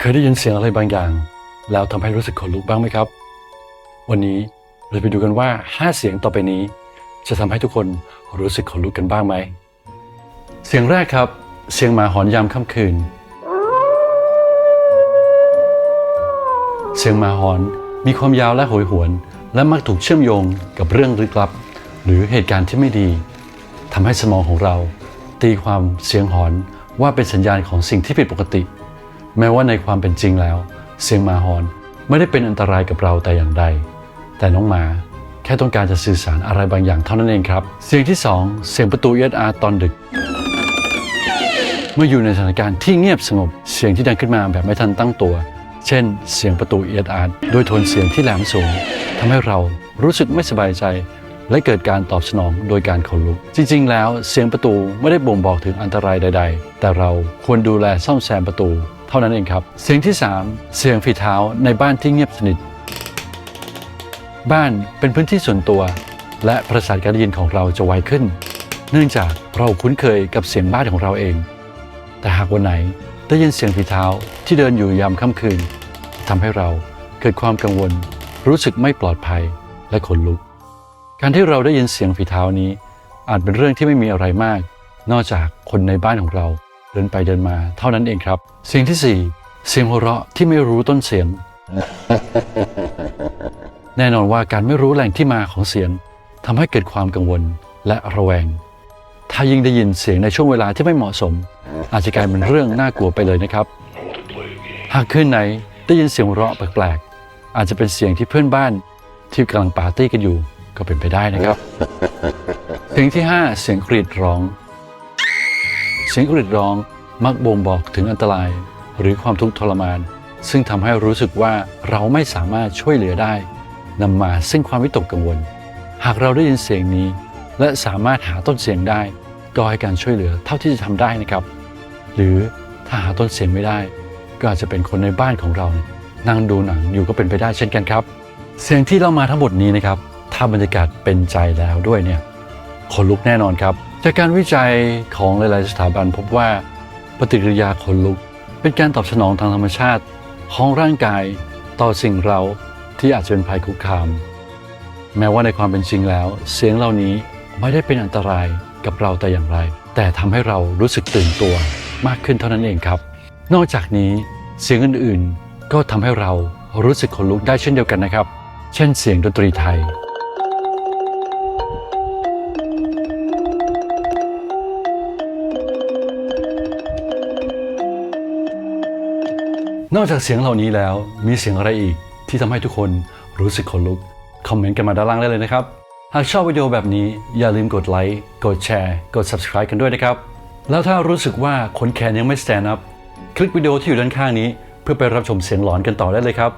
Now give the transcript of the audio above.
เคยได้ยินเสียงอะไรบางอย่าง แล้วทำให้รู้สึกขนลุกบ้างไหมครับ วันนี้เราไปดูกันว่า 5 เสียงต่อไปนี้ จะทำให้ทุกคนรู้สึกขนลุกกันบ้างไหม เสียงแรกครับ เสียงหมาหอนยามค่ำคืน เสียงหมาหอนมีความยาวและโหยหวน และมักถูกเชื่อมโยงกับเรื่องลึกลับ หรือเหตุการณ์ที่ไม่ดีทำให้สมองของเรา ตีความเสียงหอนว่าเป็นสัญญาณของสิ่งที่ผิดปกติ แม้ว่าในความเป็นจริงแล้ว เสียงหมาหอนไม่ได้เป็นอันตรายกับเราแต่อย่างใด แต่น้องหมาแค่ต้องการจะสื่อสารอะไรบางอย่างเท่านั้นเองครับ เสียงที่สองเสียงประตูเอสอาตอนดึก เมื่ออยู่ในสถานการณ์ที่เงียบสงบ เสียงที่ดังขึ้นมาแบบไม่ทันตั้งตัว เช่น เสียงประตูเอียดอาร์ด้วยโทนเสียงที่แหลมสูงทำให้เรารู้สึกไม่สบายใจ และเกิดการตอบสนองโดยการขนลุก จริง ๆ แล้วเสียงประตูไม่ได้บ่งบอกถึงอันตรายใด ๆ แต่เราควรดูแลซ่อมแซมประตู เท่านั้นเองครับ เสียงที่ 3 เสียงฝีเท้าในบ้านที่เงียบสนิท บ้านเป็นพื้นที่ส่วนตัว และประสาทการได้ยินของเราจะไวขึ้น เนื่องจากเราคุ้นเคยกับเสียงบ้านของเราเอง แต่หากวันไหนได้ยินเสียงฝีเท้าที่เดินอยู่ยามค่ำคืนทำให้เราเกิดความกังวล รู้สึกไม่ปลอดภัยและขนลุก การที่เราได้ยินเสียงฝีเท้านี้ อาจเป็นเรื่องที่ไม่มีอะไรมาก นอกจากคนในบ้านของเรา เดินไปเดินมาเท่านั้นเองครับ เสียงที่สี่เสียงหัวเราะที่ไม่รู้ต้นเสียง แน่นอนว่าการไม่รู้แหล่งที่มาของเสียงทำให้เกิดความกังวลและระแวง ถ้ายิ่งได้ยินเสียงในช่วงเวลาที่ไม่เหมาะสม อาจจะกลายเป็นเรื่องน่ากลัวไปเลยนะครับ หากคืนไหนได้ยินเสียงหัวเราะแปลกๆอาจจะเป็นเสียงที่เพื่อนบ้านที่กำลังปาร์ตี้กันอยู่ก็เป็นไปได้นะครับเสียงที่ 5 เสียงกรีดร้อง สียงกรีดร้องมักบ่งบอกถึงอันตราย หรือความทุกข์ทรมาน ซึ่งทำให้รู้สึกว่าเราไม่สามารถช่วยเหลือได้นำมาซึ่งความวิตกกังวล หากเราได้ยินเสียงนี้ และสามารถหาต้นเสียงได้ ก็ให้การช่วยเหลือเท่าที่จะทำได้นะครับ หรือถ้าหาต้นเสียงไม่ได้ ก็อาจจะเป็นคนในบ้านของเราเนี่ยนั่งดูหนังอยู่ก็เป็นไปได้เช่นกันครับ เสียงที่เรามาทั้งหมดนี้นะครับถ้าบรรยากาศเป็นใจแล้วด้วยเนี่ย ขนลุกแน่นอนครับ จากการวิจัยของหลาย ๆ สถาบันพบว่าปฏิกิริยาขนลุก เป็นการตอบสนองทางธรรมชาติของร่างกายต่อสิ่งเราที่อาจจะเป็นภัยคุกคาม แม้ว่าในความเป็นจริงแล้ว เสียงเหล่านี้ไม่ได้เป็นอันตรายกับเราแต่อย่างไร แต่ทำให้เรารู้สึกตื่นตัวมากขึ้นเท่านั้นเองครับ นอกจากนี้เสียงอื่น ๆ ก็ทำให้เรารู้สึกขนลุกได้เช่นเดียวกันนะครับ เช่นเสียงดนตรีไทย นอกจากเสียงเหล่านี้แล้วมีเสียงอะไรอีกที่ทำให้ทุกคนรู้สึกขนลุก คอมเมนต์กันมาด้านล่างได้เลยนะครับ หากชอบวิดีโอแบบนี้อย่าลืมกดไลค์ กดแชร์ กด subscribe กันด้วยนะครับ แล้วถ้ารู้สึกว่าขนแขนยังไม่ stand up คลิกวิดีโอที่อยู่ด้านข้างนี้ เพื่อไปรับชมเสียงหลอนกันต่อได้เลยครับ